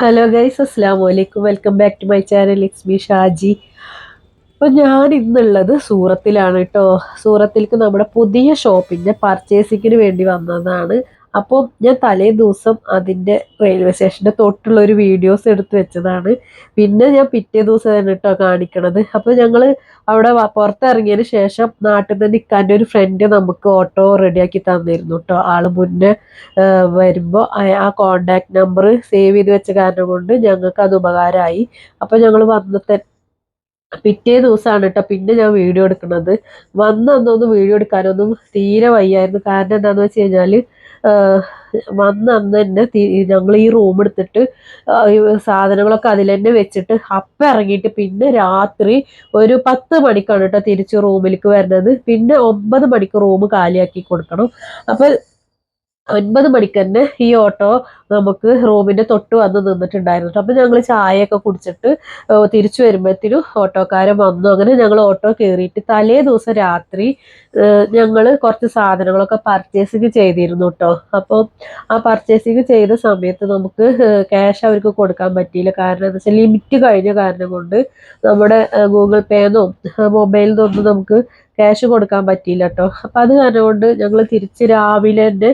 Hello guys അസ്സാം വലൈക്കും welcome back to my channel it's me Shaji അപ്പോൾ ഞാൻ ഇന്നുള്ളത് സൂറത്തിലാണ് കേട്ടോ സൂറത്തിലേക്ക് നമ്മുടെ പുതിയ ഷോപ്പിന്റെ പർച്ചേസിങ്ങിന് വേണ്ടി വന്നതാണ്. അപ്പോൾ ഞാൻ തലേ ദിവസം അതിന്റെ റെയിൽവേ സ്റ്റേഷന്റെ തൊട്ടുള്ള ഒരു വീഡിയോസ് എടുത്ത് വെച്ചതാണ്. പിന്നെ ഞാൻ പിറ്റേ ദിവസം തന്നെ കേട്ടോ കാണിക്കണത്. അപ്പോൾ ഞങ്ങൾ അവിടെ പുറത്തിറങ്ങിയതിന് ശേഷം നാട്ടിൽ നിന്ന് നിൽക്കാന്റെ ഒരു ഫ്രണ്ട് നമുക്ക് ഓട്ടോ റെഡിയാക്കി തന്നിരുന്നു കേട്ടോ ആൾ മുന്നേ വരുമ്പോൾ ആ കോണ്ടാക്ട് നമ്പർ സേവ് ചെയ്ത് വെച്ച കാരണം കൊണ്ട് ഞങ്ങൾക്ക് അത് ഉപകാരമായി. അപ്പോൾ ഞങ്ങൾ വന്നത്തെ പിറ്റേ ദിവസമാണ് കേട്ടോ പിന്നെ ഞാൻ വീഡിയോ എടുക്കുന്നത് വന്നൊന്നും വീഡിയോ എടുക്കാനൊന്നും തീരെ വയ്യായിരുന്നു. കാരണം എന്താണെന്ന് വെച്ച് കഴിഞ്ഞാൽ വന്ന് അന്ന് തന്നെ ഞങ്ങൾ ഈ റൂം എടുത്തിട്ട് സാധനങ്ങളൊക്കെ അതിൽ തന്നെ വെച്ചിട്ട് അപ്പം ഇറങ്ങിയിട്ട് പിന്നെ രാത്രി ഒരു പത്ത് മണിക്കാണ് കേട്ടോ തിരിച്ച് റൂമിലേക്ക് വരുന്നത്. പിന്നെ ഒമ്പത് മണിക്ക് റൂം കാലിയാക്കി കൊടുക്കണം. അപ്പം ഒൻപത് മണിക്ക് തന്നെ ഈ ഓട്ടോ നമുക്ക് റൂമിന്റെ തൊട്ട് വന്ന് നിന്നിട്ടുണ്ടായിരുന്നു. അപ്പൊ ഞങ്ങൾ ചായയൊക്കെ കുടിച്ചിട്ട് തിരിച്ചു വരുമ്പോഴത്തേനും ഓട്ടോക്കാരൻ വന്നു. അങ്ങനെ ഞങ്ങൾ ഓട്ടോ കയറിയിട്ട് തലേ ദിവസം രാത്രി ഞങ്ങൾ കുറച്ച് സാധനങ്ങളൊക്കെ പർച്ചേസിങ് ചെയ്തിരുന്നു കേട്ടോ അപ്പോൾ ആ പർച്ചേസിങ് ചെയ്ത സമയത്ത് നമുക്ക് ക്യാഷ് അവർക്ക് കൊടുക്കാൻ പറ്റിയില്ല. കാരണം എന്താ വെച്ചാൽ ലിമിറ്റ് കഴിഞ്ഞ കാരണം കൊണ്ട് നമ്മുടെ ഗൂഗിൾ പേന്നോ മൊബൈലിൽ നിന്നൊന്നും നമുക്ക് ക്യാഷ് കൊടുക്കാൻ പറ്റിയില്ല കേട്ടോ അപ്പം അത് കാരണം ഞങ്ങൾ തിരിച്ച് രാവിലെ തന്നെ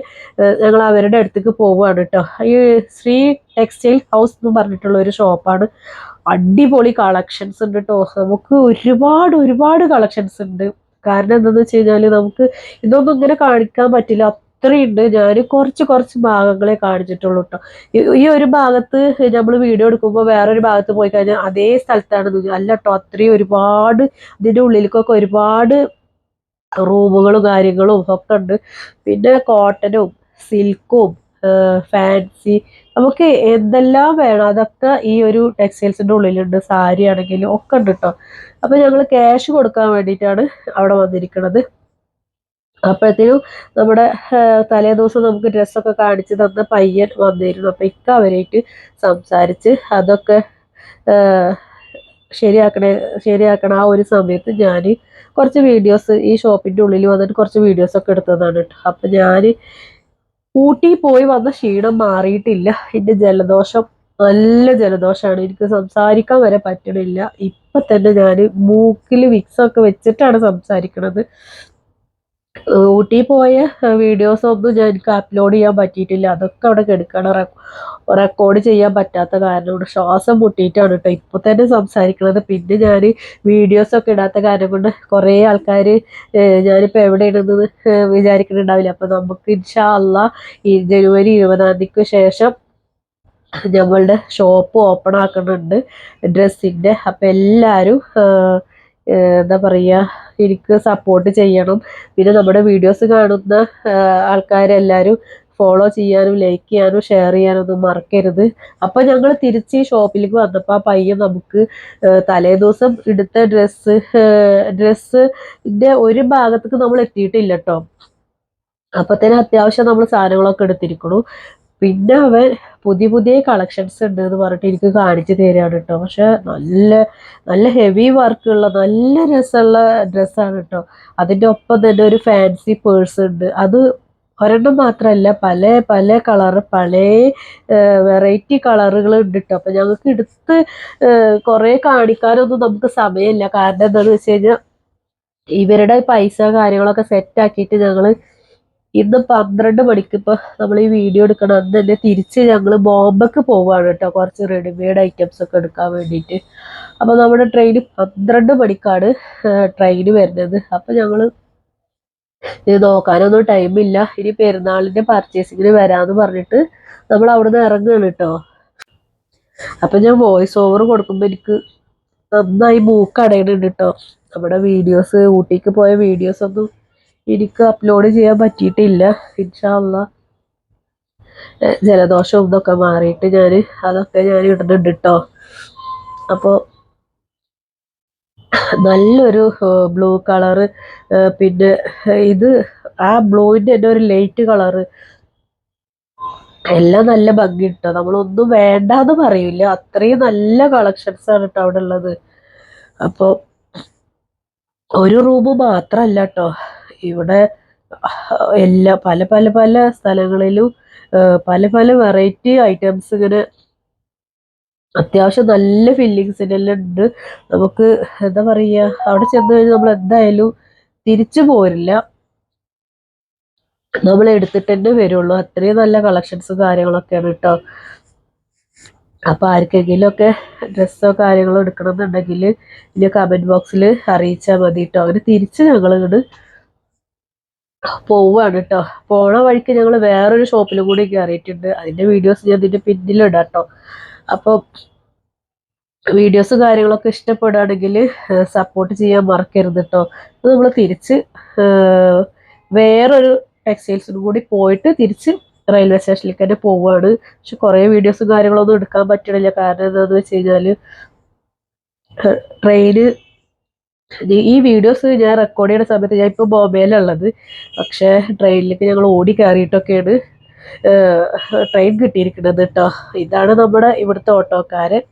ഞങ്ങൾ അവരുടെ അടുത്തേക്ക് പോവുകയാണ് കേട്ടോ ഈ ശ്രീ ടെക്സ്റ്റൈൽ ഹൗസ് എന്ന് പറഞ്ഞിട്ടുള്ള ഒരു ഷോപ്പാണ് അടിപൊളി കളക്ഷൻസ് ഉണ്ട് കേട്ടോ നമുക്ക് ഒരുപാട് ഒരുപാട് കളക്ഷൻസ് ഉണ്ട്. കാരണം എന്താണെന്ന് വെച്ച് കഴിഞ്ഞാൽ നമുക്ക് ഇതൊന്നും ഇങ്ങനെ കാണിക്കാൻ പറ്റില്ല. അത്രയുണ്ട് ഞാൻ കുറച്ച് കുറച്ച് ഭാഗങ്ങളെ കാണിച്ചിട്ടുള്ളൂ കേട്ടോ ഈ ഒരു ഭാഗത്ത് നമ്മൾ വീഡിയോ എടുക്കുമ്പോൾ വേറൊരു ഭാഗത്ത് പോയി കഴിഞ്ഞാൽ അതേ സ്ഥലത്താണ് അല്ല കേട്ടോ അത്രയും ഒരുപാട് ഇതിന്റെ ഉള്ളിലേക്കൊക്കെ ഒരുപാട് റൂമുകളും കാര്യങ്ങളും ഒക്കെ ഉണ്ട്. പിന്നെ കോട്ടനും സിൽക്കും ഫാൻസി നമുക്ക് എന്തെല്ലാം വേണം? അതൊക്കെ ഈ ഒരു ടെക്സ്റ്റൈൽസിന്റെ ഉള്ളിലുണ്ട്. സാരി ആണെങ്കിലും ഒക്കെ ഉണ്ട് കേട്ടോ അപ്പോൾ ഞങ്ങൾ ക്യാഷ് കൊടുക്കാൻ വേണ്ടിയിട്ടാണ് അവിടെ വന്നിരിക്കുന്നത് അപ്പോഴത്തേനും നമ്മുടെ തലേ ദിവസം നമുക്ക് ഡ്രസ്സൊക്കെ കാണിച്ച് തന്ന പയ്യൻ വന്നിരുന്നു. അപ്പം ഇക്ക അവരായിട്ട് സംസാരിച്ച് അതൊക്കെ ശരിയാക്കണേ ശരിയാക്കണ ആ ഒരു സമയത്ത് ഞാൻ കുറച്ച് വീഡിയോസ് ഈ ഷോപ്പിന്റെ ഉള്ളിൽ വന്നിട്ട് കുറച്ച് വീഡിയോസൊക്കെ എടുത്തതാണ് കേട്ടോ. അപ്പം ഞാൻ ഊട്ടി പോയി വന്ന ക്ഷീണം മാറിയിട്ടില്ല. എന്റെ ജലദോഷം നല്ല ജലദോഷമാണ് എനിക്ക് സംസാരിക്കാൻ വരെ പറ്റണില്ല. ഇപ്പം തന്നെ ഞാൻ മൂക്കിൽ വിക്സൊക്കെ വെച്ചിട്ടാണ് സംസാരിക്കണത്. ഊട്ടി പോയ വീഡിയോസ് ഒന്നും എനിക്ക് അപ്ലോഡ് ചെയ്യാൻ പറ്റിയിട്ടില്ല. അതൊക്കെ അവിടെ കിടക്കണം. റെക്കോർഡ് ചെയ്യാൻ പറ്റാത്ത കാരണം ശ്വാസം മുട്ടിയിട്ടാണ് കേട്ടോ ഇപ്പോൾ തന്നെ സംസാരിക്കുന്നത് പിന്നെ ഞാൻ വീഡിയോസൊക്കെ ഇടാത്ത കാരണം കൊണ്ട് കുറേ ആൾക്കാർ ഞാനിപ്പോൾ എവിടെ ഇടുന്നത് വിചാരിക്കുന്നുണ്ടാവില്ല അപ്പോൾ നമുക്ക് ഇൻഷാ അല്ല ഈ ജനുവരി ഇരുപതാം തീയതിക്ക് ശേഷം നമ്മളുടെ ഷോപ്പ് ഓപ്പൺ ആക്കുന്നുണ്ട് ഡ്രസ്സിന്റെ അപ്പോൾ എല്ലാവരും എന്താ പറയുക എനിക്ക് സപ്പോർട്ട് ചെയ്യണം. പിന്നെ നമ്മുടെ വീഡിയോസ് കാണുന്ന ആൾക്കാരെല്ലാവരും ഫോളോ ചെയ്യാനും ലൈക്ക് ചെയ്യാനും ഷെയർ ചെയ്യാനും ഒന്നും മറക്കരുത്. അപ്പം ഞങ്ങൾ തിരിച്ച് ഷോപ്പിലേക്ക് വന്നപ്പോൾ ആ പയ്യൻ നമുക്ക് തലേ ദിവസം എടുത്ത ഡ്രസ്സ് ഡ്രസ്സിന്റെ ഒരു ഭാഗത്തേക്ക് നമ്മൾ എത്തിയിട്ടില്ല കേട്ടോ അപ്പത്തേനും അത്യാവശ്യം നമ്മൾ സാധനങ്ങളൊക്കെ എടുത്തിരിക്കണു. പിന്നെ അവൻ പുതിയ പുതിയ കളക്ഷൻസ് ഉണ്ട് എന്ന് പറഞ്ഞിട്ട് എനിക്ക് കാണിച്ചു തരികയാണ് കേട്ടോ പക്ഷെ നല്ല നല്ല ഹെവി വർക്കുള്ള നല്ല രസമുള്ള ഡ്രസ്സാണ് കേട്ടോ അതിന്റെ ഒപ്പം തന്നെ ഒരു ഫാൻസി പേഴ്സ് ഉണ്ട്. അത് ഒരെണ്ണം മാത്രമല്ല പല പല കളർ പല വെറൈറ്റി കളറുകൾ ഉണ്ട് കേട്ടോ അപ്പം ഞങ്ങൾക്ക് എടുത്ത് കുറേ കാണിക്കാനൊന്നും നമുക്ക് സമയമില്ല. കാരണം എന്താണെന്ന് വെച്ച് കഴിഞ്ഞാൽ ഇവരുടെ പൈസ കാര്യങ്ങളൊക്കെ സെറ്റാക്കിയിട്ട് ഞങ്ങൾ ഇന്ന് പന്ത്രണ്ട് മണിക്ക് ഇപ്പൊ നമ്മൾ ഈ വീഡിയോ എടുക്കണം. അന്ന് തന്നെ തിരിച്ച് ഞങ്ങൾ ബോംബെക്ക് പോവുകയാണ് കേട്ടോ. കുറച്ച് റെഡിമെയ്ഡ് ഐറ്റംസ് ഒക്കെ എടുക്കാൻ വേണ്ടിയിട്ട്. അപ്പോൾ നമ്മുടെ ട്രെയിൻ പന്ത്രണ്ട് മണിക്കാണ് ട്രെയിൻ വരുന്നത്. അപ്പോൾ ഞങ്ങൾ നോക്കാനൊന്നും ടൈമില്ല ഇനി പെരുന്നാളിന്റെ പർച്ചേസിങ്ങിന് വരാന്ന് പറഞ്ഞിട്ട് നമ്മൾ അവിടെ നിന്ന് ഇറങ്ങുകയാണ് കേട്ടോ. അപ്പം ഞാൻ വോയിസ് ഓവർ കൊടുക്കുമ്പോ എനിക്ക് നന്നായി മൂക്കടയുന്നുണ്ട് കേട്ടോ. നമ്മുടെ വീഡിയോസ് ഊട്ടിക്ക് പോയ വീഡിയോസ് ഒന്നും എനിക്ക് അപ്ലോഡ് ചെയ്യാൻ പറ്റിയിട്ടില്ല. ഇൻഷാല്ല ജലദോഷവും ഇതൊക്കെ മാറിയിട്ട് ഞാൻ അതൊക്കെ ഞാൻ ഇടുന്നുണ്ട് കേട്ടോ അപ്പോൾ നല്ലൊരു ബ്ലൂ കളറ് പിന്നെ ഇത് ആ ബ്ലൂവിന്റെ തന്നെ ഒരു ലൈറ്റ് കളറ്. എല്ലാം നല്ല ഭംഗി കേട്ടോ നമ്മളൊന്നും വേണ്ടാന്ന് പറയില്ല അത്രയും നല്ല കളക്ഷൻസ് ആണ് കേട്ടോ അവിടെ ഉള്ളത് അപ്പോൾ ഒരു റൂം മാത്രമല്ല കേട്ടോ ഇവിടെ എല്ലാ പല പല പല സ്ഥലങ്ങളിലും പല പല വെറൈറ്റി ഐറ്റംസ് ഇങ്ങനെ അത്യാവശ്യം നല്ല ഫീലിങ്സിനെല്ലാം ഉണ്ട്. നമുക്ക് എന്താ പറയുക അവിടെ ചെന്ന് കഴിഞ്ഞാൽ നമ്മൾ എന്തായാലും തിരിച്ചു പോരില്ല. നമ്മൾ എടുത്തിട്ട് തന്നെ വരുള്ളൂ. അത്രയും നല്ല കളക്ഷൻസും കാര്യങ്ങളൊക്കെയാണ് കേട്ടോ അപ്പോൾ ആർക്കെങ്കിലും ഒക്കെ ഡ്രസ്സോ കാര്യങ്ങളോ എടുക്കണം എന്നുണ്ടെങ്കിൽ ഇനി കമന്റ് ബോക്സിൽ അറിയിച്ചാൽ മതി കേട്ടോ അങ്ങനെ തിരിച്ച് ഞങ്ങൾ ഇങ്ങോട്ട് പോവുകയാണ് കേട്ടോ പോണ വഴിക്ക് ഞങ്ങൾ വേറൊരു ഷോപ്പിൽ കൂടി കയറിയിട്ടുണ്ട് അതിന്റെ വീഡിയോസ് ഞാൻ ഇതിന്റെ പിന്നിലിടാം കേട്ടോ അപ്പോൾ വീഡിയോസ് കാര്യങ്ങളൊക്കെ ഇഷ്ടപ്പെടുകയാണെങ്കിൽ സപ്പോർട്ട് ചെയ്യാൻ മറക്കരുത് കേട്ടോ അപ്പോൾ നമ്മൾ തിരിച്ച് വേറൊരു ടെക്സ്റ്റൈൽസിനും കൂടി പോയിട്ട് തിരിച്ച് റെയിൽവേ സ്റ്റേഷനിലേക്ക് തന്നെ പോവുകയാണ് പക്ഷെ കുറേ വീഡിയോസും കാര്യങ്ങളൊന്നും എടുക്കാൻ പറ്റണില്ല. കാരണം എന്താണെന്ന് വെച്ച് കഴിഞ്ഞാൽ ട്രെയിന് ഈ വീഡിയോസ് ഞാൻ റെക്കോർഡ് ചെയ്യുന്ന സമയത്ത് ഞാൻ ഇപ്പോൾ ബോംബെയിലുള്ളത്. പക്ഷേ ട്രെയിനിലേക്ക് ഞങ്ങൾ ഓടി കയറിയിട്ടൊക്കെയാണ് ട്രെയിൻ കിട്ടിയിരിക്കുന്നത് കേട്ടോ ഇതാണ് നമ്മുടെ ഇവിടുത്തെ ഓട്ടോക്കാരൻ.